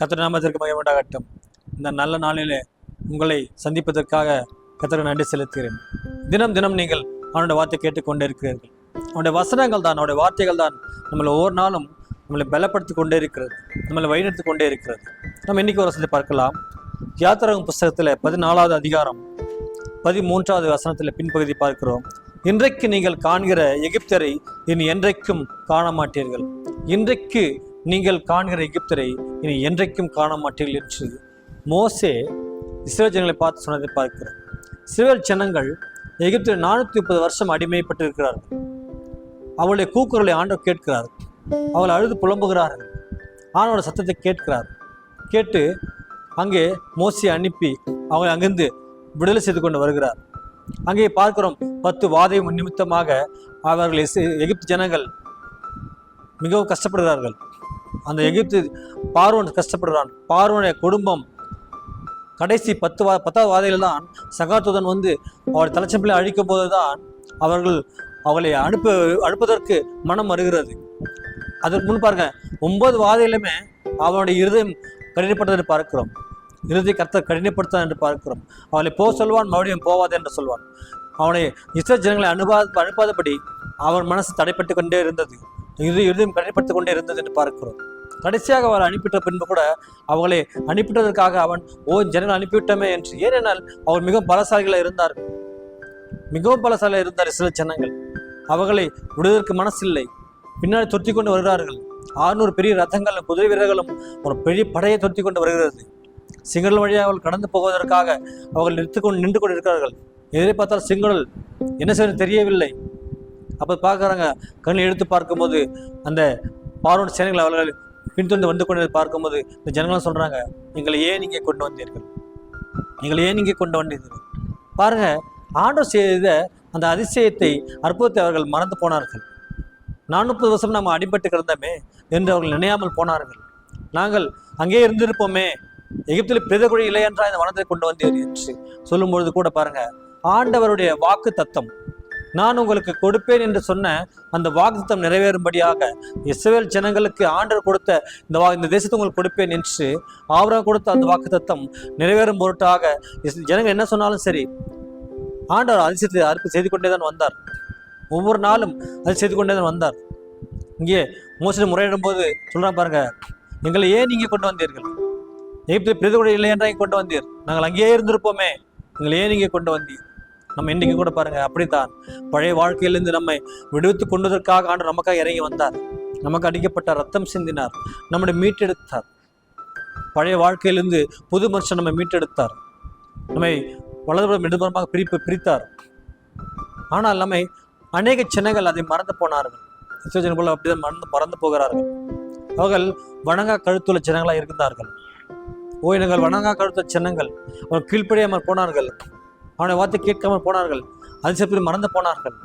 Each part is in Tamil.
கத்திர நாமத்திற்கு மகிமுண்டாகட்டும் இந்த நல்ல நாளிலே உங்களை சந்திப்பதற்காக கத்திர நன்றி செலுத்துகிறேன். தினம் தினம் நீங்கள் அவனுடைய வார்த்தை கேட்டுக்கொண்டே இருக்கிறீர்கள் அவனுடைய வசனங்கள் தான் அவனுடைய வார்த்தைகள் தான் நம்மளை ஒவ்வொரு நாளும் நம்மளை பலப்படுத்தி கொண்டே இருக்கிறது நம்மளை வழிநடத்தி கொண்டே இருக்கிறது நம்ம இன்னைக்கு ஒரு வசனத்தை பார்க்கலாம். யாத்திரகம் புஸ்தகத்தில் பதினாலாவது அதிகாரம் பதிமூன்றாவது வசனத்தில் பின்பகுதி பார்க்கிறோம். இன்றைக்கு நீங்கள் காண்கிற எகிப்தரை இனி என்றைக்கும் காண மாட்டீர்கள் இன்றைக்கு நீங்கள் காண்கிற எகிப்தரை இனி என்றைக்கும் காண மாட்டீர்கள் என்று மோசே இஸ்ரேல் ஜனங்களை பார்த்து சொன்னதை பார்க்கிறோம். இஸ்ரேல் ஜனங்கள் எகிப்தில் நானூற்றி முப்பது வருஷம் அடிமைப்பட்டு இருக்கிறார்கள் அவளுடைய கூக்குரலை ஆண்டவர் கேட்கிறார். அவள் அழுது புலம்புகிறார்கள். ஆண்டவரோட சத்தத்தை கேட்கிறார். கேட்டு அங்கே மோசியை அனுப்பி அவங்களை அங்கிருந்து விடுதலை செய்து கொண்டு வருகிறார். அங்கே பார்க்கிறோம் பத்து வாதை நிமித்தமாக அவர்கள் எகிப்து ஜனங்கள் மிகவும் கஷ்டப்படுகிறார்கள். அந்த எகிப்து பார்வன் கஷ்டப்படுகிறான் பார்வனுடைய குடும்பம் கடைசி பத்து வா பத்தாவது வாதையில் தான் சகாத்துதன் வந்து அவருடைய தலைச்சம்பிளை அழிக்கும் போது தான் அவர்கள் அவளை அனுப்ப அனுப்பதற்கு மனம் வருகிறது. அதற்கு முன் பாருங்க ஒன்பது வாதையிலுமே அவனுடைய இருதயம் கடினப்பட்டது என்று பார்க்கிறோம். இறுதி கர்த்தர் கடினப்படுத்தான் என்று பார்க்கிறோம். அவளை போக சொல்வான் மறுபடியும் போவாது என்று சொல்வான். அவனை இஸ்ரேல் ஜனங்களை அனுபா அனுப்பாதபடி அவன் மனசு தடைப்பட்டு கொண்டே இருந்தது. இறுதி இறுதியும் கடினப்படுத்திக் கொண்டே இருந்தது என்று பார்க்கிறோம். கடைசியாக அவர் அனுப்பிட்ட பின்பு கூட அவர்களை அனுப்பிட்டதற்காக அவன் ஓ ஜனங்கள் அனுப்பிவிட்டமே என்று. ஏனென்றால் அவர் மிகவும் பலசாலிகளாக இருந்தார். மிகவும் பலசாலியாக இருந்தார் சில ஜனங்கள். அவர்களை விடுவதற்கு மனசில்லை. பின்னாடி துரத்தி கொண்டு வருகிறார்கள். ஆறுநூறு பெரிய ரதங்களும் குதிரை வீரர்களும் ஒரு பெரிய படையை தொத்தி கொண்டு வருகிறது. சிங்கள வழியாக அவள் கடந்து போவதற்காக அவர்கள் நிறுத்து கொண்டு நின்று கொண்டு இருக்கிறார்கள் எதிரே பார்த்தால் சிங்களல் என்ன செய்வது தெரியவில்லை. அப்போ பார்க்குறாங்க கண்ணில் எடுத்து பார்க்கும்போது அந்த பார்வன் சேனைகள் அவர்கள் பின்தொடர்ந்து வந்து கொண்டு பார்க்கும்போது இந்த ஜனங்களும் சொல்கிறாங்க எங்களை ஏன் இங்கே கொண்டு வந்தீர்கள். எங்களை ஏன் இங்கே கொண்டு வந்தீர்கள். பாருங்க ஆண்டவர் செய்த அந்த அதிசயத்தை அற்புதத்தை அவர்கள் மறந்து போனார்கள். நானூற்பது வருஷம் நம்ம அடிபட்டு கிடந்தோமே என்று அவர்கள் நினையாமல் போனார்கள். நாங்கள் அங்கே இருந்திருப்போமே எகிப்தில் பிரதகுழி இல்லை என்றால் இந்த வனத்தை கொண்டு வந்தீர் என்று சொல்லும்பொழுது கூட பாருங்க ஆண்டவருடைய வாக்கு தத்தம். நான் உங்களுக்கு கொடுப்பேன் என்று சொன்ன அந்த வாக்குத்தம் நிறைவேறும்படியாக இஸ்ரேல் ஜனங்களுக்கு ஆண்டர் கொடுத்த இந்த வா இந்த தேசத்தை உங்களுக்கு கொடுப்பேன் என்று ஆவரம் கொடுத்த அந்த வாக்குத்தம் நிறைவேறும் பொருட்டாக ஜனங்கள் என்ன சொன்னாலும் சரி ஆண்டவர் அதிசயத்தை அறுப்பு செய்து கொண்டே தான் வந்தார். ஒவ்வொரு நாளும் அது செய்து கொண்டே தான் வந்தார். இங்கே மோசடி முறையிடும் போது சொல்கிறான் பாருங்க எங்களை ஏன் நீங்கள் கொண்டு வந்தீர்கள்? எகிப்து பிரதிகூட இல்லை என்றால் இங்கே கொண்டு வந்தீர். நாங்கள் அங்கேயே இருந்திருப்போமே எங்களை ஏன் நீங்கள் கொண்டு வந்தீர்? நம்ம இன்னைக்கு கூட பாருங்க அப்படித்தான். பழைய வாழ்க்கையிலிருந்து நம்மை விடுவித்து கொண்டதற்காக ஆண்டு நமக்காக இறங்கி வந்தார். நமக்கு அடிக்கப்பட்ட ரத்தம் சிந்தினார். நம்முடைய மீட்டெடுத்தார். பழைய வாழ்க்கையிலிருந்து புது மனுஷன் நம்மை மீட்டெடுத்தார். நம்மை வலதுபுறம் இடதுபுறமாக பிரிப்பு பிரித்தார். ஆனால் நம்மை அநேக சின்னங்கள் அதை மறந்து போனார்கள். இஸ்ரேல் போல அப்படிதான் மறந்து மறந்து போகிறார்கள். அவர்கள் வணங்கா கழுத்துள்ள சின்னங்களாக இருந்தார்கள். ஓ இனங்கள் வணங்கா கழுத்த சின்னங்கள். அவர் கீழ்ப்படியாமல் போனார்கள். அவனை வார்த்தை கேட்காமல் போனார்கள். அதிசயத்தில் மறந்து போனார்கள்.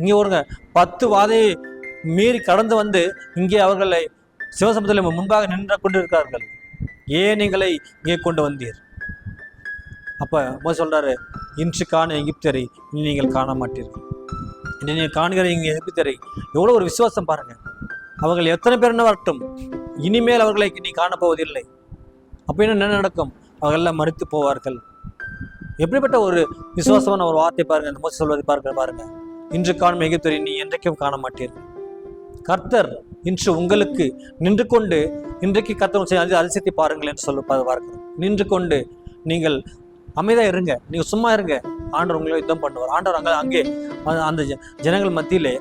இங்கே ஒருங்க பத்து வாதையை மீறி கடந்து வந்து இங்கே அவர்களை சிவசமுத்திரம் முன்பாக நின்று கொண்டிருக்கிறார்கள். ஏன் எங்களை இங்கே கொண்டு வந்தீர்? அப்ப மோச சொல்றாரு இன்று காண எகிப்தரை இனி நீங்கள் காண மாட்டீர்கள். இன்று நீங்கள் காண்கிற இங்கே எகிப்தரை எவ்வளோ ஒரு விசுவாசம் பாருங்கள் அவர்கள் எத்தனை பேர் என்ன வரட்டும்? இனிமேல் அவர்களை நீ காணப்போவதில்லை. அப்போ என்ன நடக்கும்? அவர்கள் எல்லாம் மறுத்து போவார்கள். எப்படிப்பட்ட ஒரு விசுவாசமான ஒரு வார்த்தை பாருங்க இந்த மோச சொல்வதை பார்க்க பாருங்க. இன்று காணும் எகிப்தரை நீ என்றைக்கும் காண மாட்டீர்கள் கர்த்தர் இன்று உங்களுக்கு நின்று கொண்டு இன்றைக்கு கர்த்தர் செய்ய அதிக அதிசயத்தை பாருங்கள் என்று சொல்ல பார்க்கிறோம் நின்று கொண்டு நீங்கள் அமைதியாக இருங்க நீங்கள் சும்மா இருங்க. ஆண்டவர் உங்களை யுத்தம் பண்ணுவார். ஆண்டவர் அங்கே அங்கே அந்த- ஜனங்கள் மத்தியிலே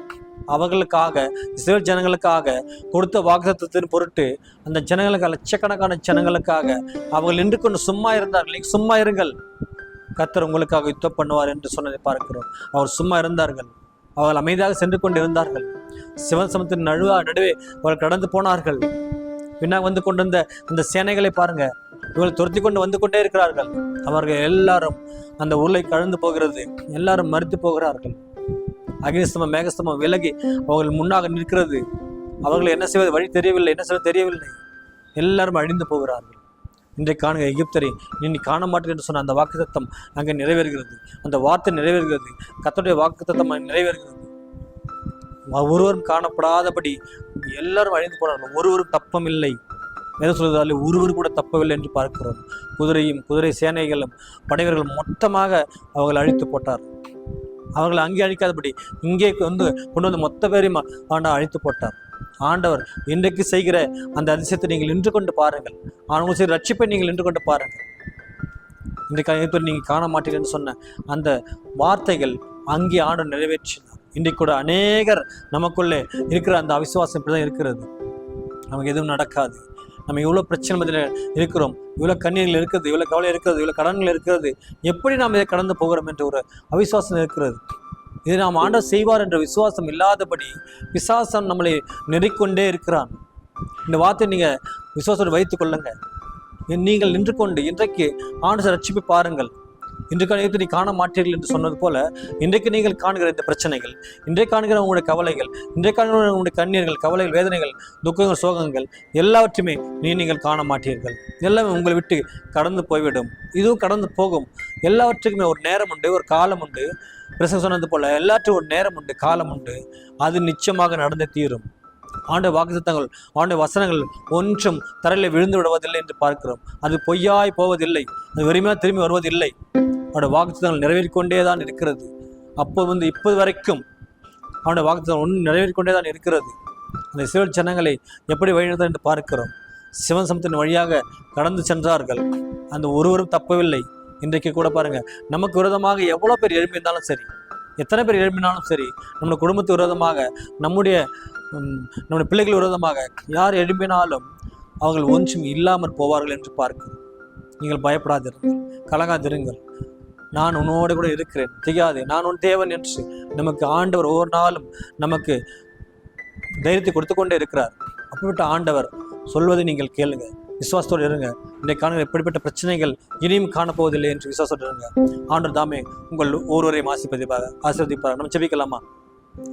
அவர்களுக்காக இஸ்ரேல் ஜனங்களுக்காக கொடுத்த வாக்குத்தத்தின் பொருட்டு அந்த ஜனங்களுக்கு லட்சக்கணக்கான ஜனங்களுக்காக அவர்கள் நின்று கொண்டு சும்மா இருந்தார்கள். நீங்கள் சும்மா இருங்கள். கத்தர் உங்களுக்காக யுத்தம் பண்ணுவார் என்று சொன்னதை பார்க்கிறோம். அவர் சும்மா இருந்தார்கள். அவர்கள் அமைதியாக சென்று கொண்டு இருந்தார்கள். சிவன் சமத்தின் நடுவா நடுவே அவர்கள் கடந்து போனார்கள். பின்னாக வந்து கொண்டிருந்த அந்த சேனைகளை பாருங்க. இவர்கள் துரத்தி கொண்டு வந்து கொண்டே இருக்கிறார்கள். அவர்கள் எல்லாரும் அந்த உருளை கலந்து போகிறது. எல்லாரும் மறுத்து போகிறார்கள். அகினிஸ்தமம் மேகஸ்தமம் விலகி அவர்கள் முன்னாக நிற்கிறது. அவர்கள் என்ன செய்வது? வழி தெரியவில்லை. என்ன செய்வது? தெரியவில்லை. எல்லாரும் அழிந்து போகிறார்கள். இன்றைக்கு காணுங்க எகிப்தரை நீ காண மாட்டேன் என்று சொன்ன அந்த வாக்குத்தத்தம் அங்கே நிறைவேறுகிறது. அந்த வார்த்தை நிறைவேறுகிறது. கத்தோடைய வாக்குத்தத்தம் நிறைவேறுகிறது. ஒருவரும் காணப்படாதபடி எல்லாரும் அழிந்து போனார்கள். ஒருவரும் தப்பம் இல்லை எதை சொல்வதால் ஒருவர் கூட தப்பவில்லை என்று பார்க்கிறோம். குதிரையும் குதிரை சேனைகளும் படைவர்களும் மொத்தமாக அவர்கள் அழித்து போட்டார். அவர்கள் அங்கே அழிக்காதபடி இங்கே வந்து கொண்டு வந்து மொத்த பேரையும் ஆண்டா அழித்து போட்டார். ஆண்டவர் இன்றைக்கு செய்கிற அந்த அதிசயத்தை நீங்கள் நின்று கொண்டு பாருங்கள். அவங்க செய்கிற ரட்சிப்பை நீங்கள் நின்று கொண்டு பாருங்கள். இன்றைக்கு நீங்கள் காண மாட்டீங்கன்னு சொன்ன அந்த வார்த்தைகள் அங்கே ஆண்டவர் நிறைவேற்றினார். இன்றைக்கு கூட அநேகர் நமக்குள்ளே இருக்கிற அந்த அவிசுவாசம் இப்படி தான் இருக்கிறது. நமக்கு எதுவும் நடக்காது. நம்ம இவ்வளோ பிரச்சனை மத்தியில் இருக்கிறோம். இவ்வளோ கண்ணீர்கள் இருக்கிறது இவ்வளோ கவலை இருக்கிறது இவ்வளோ கடன்கள் இருக்கிறது. எப்படி நாம் இதை கடந்து போகிறோம் என்ற ஒரு அவிசுவாசம் இருக்கிறது. இதை நாம் ஆண்டவர் செய்வார் என்ற விசுவாசம் இல்லாதபடி விசுவாசம் நம்மளை நெறிக்கொண்டே இருக்கிறான். இந்த வார்த்தை நீங்கள் விசுவாசத்தை வைத்துக் கொள்ளுங்க. நீங்கள் நின்று கொண்டு இன்றைக்கு ஆண்டு ரட்சிப்பு பாருங்கள். இன்று காலத்தை நீ காண மாட்டீர்கள் என்று சொன்னது போல இன்றைக்கு நீங்கள் காணுகிற இந்த பிரச்சனைகள் இன்றைக்கு காணுகிற உங்களுடைய கவலைகள் இன்றைக்கு காணுகிற உங்களுடைய கண்ணீர்கள் கவலைகள் வேதனைகள் துக்கங்கள் சோகங்கள் எல்லாவற்றையுமே நீ நீங்கள் காண மாட்டீர்கள். எல்லாமே உங்களை விட்டு கடந்து போய்விடும். இதுவும் கடந்து போகும். எல்லாவற்றுக்குமே ஒரு நேரம் உண்டு ஒரு காலம் உண்டு. பிரசங்க சொன்னது போல எல்லாற்றுக்கும் ஒரு நேரம் உண்டு காலம் உண்டு. அது நிச்சயமாக நடந்து தீரும். ஆண்ட வாக்குத்தங்கள் ஆண்ட வசனங்கள் ஒன்றும் தரையில் விழுந்து விடுவதில்லை என்று பார்க்கிறோம். அது பொய்யாய் போவதில்லை அது வெறுமையாக திரும்பி வருவதில்லை. அவனுடைய வாக்குத்தங்கள் நிறைவேறிக்கொண்டே தான் இருக்கிறது. அப்போ வந்து இப்போது வரைக்கும் அவனுடைய வாக்குத்தங்கள் ஒன்று நிறைவேறிக்கொண்டே தான் இருக்கிறது. அந்த சிவல் ஜனங்களை எப்படி வழிநடத்த என்று பார்க்கிறோம். சிவன் சமத்தின் வழியாக கடந்து சென்றார்கள். அந்த ஒருவரும் தப்பவில்லை. இன்றைக்கு கூட பாருங்க நமக்கு விரோதமாக எவ்வளோ பேர் எழுப்பியிருந்தாலும் சரி எத்தனை பேர் எழுப்பினாலும் சரி நம்முடைய குடும்பத்து விரோதமாக நம்முடைய நம்முடைய பிள்ளைகள் விரோதமாக யார் எழும்பினாலும் அவர்கள் ஒன்றும் இல்லாமல் போவார்கள் என்று பார்க்கிறோம். நீங்கள் பயப்படாதிருங்கள் கலங்காதிருங்கள். நான் உன்னோடு கூட இருக்கிறேன். திகாதே. நான் உன் தேவன் என்று நமக்கு ஆண்டவர் ஒவ்வொரு நாளும் நமக்கு தைரியத்தை கொடுத்து கொண்டே இருக்கிறார். அப்படிப்பட்ட ஆண்டவர் சொல்வதை நீங்கள் கேளுங்க. விசுவாசத்தோடு இருங்க. இன்றைக்கு எப்படிப்பட்ட பிரச்சனைகள் இனியும் காணப்போவதில்லை என்று விசுவாசத்தோடு இருங்க. ஆண்டவர் தாமே உங்கள் ஒருவரையும் ஆசிர்வதிப்பாக ஆசிர்வதிப்பார் நம்ம செபிக்கலாமா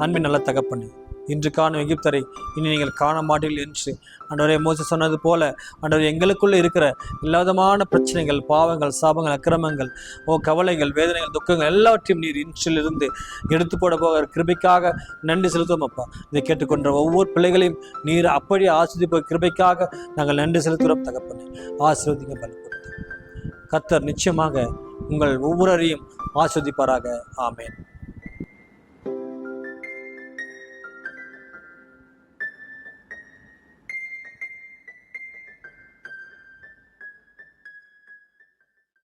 அன்பின் நல்ல தகப்பண்ணு இன்று காணும் எகிப்தரை இனி நீங்கள் காண மாட்டீர்கள் என்று. அன்றவரே மோச சொன்னது போல அன்றவர் எங்களுக்குள்ளே இருக்கிற எல்லா பிரச்சனைகள் பாவங்கள் சாபங்கள் அக்கிரமங்கள் ஓ கவலைகள் வேதனைகள் துக்கங்கள் எல்லாவற்றையும் நீர் இன்றிலிருந்து எடுத்து போட போக கிருபைக்காக நன்றி செலுத்துவோம் அப்பா. இதை கேட்டுக்கொண்ட ஒவ்வொரு பிள்ளைகளையும் நீர் அப்படியே ஆஸ்வதிப்ப கிருபைக்காக நாங்கள் நன்றி செலுத்துகிறோம் தகப்பனே. ஆசீர்வதிங்க பலப்படுத்து கத்தர் நிச்சயமாக உங்கள் ஒவ்வொருவரையும் ஆஸ்வதிப்பாராக ஆமேன்.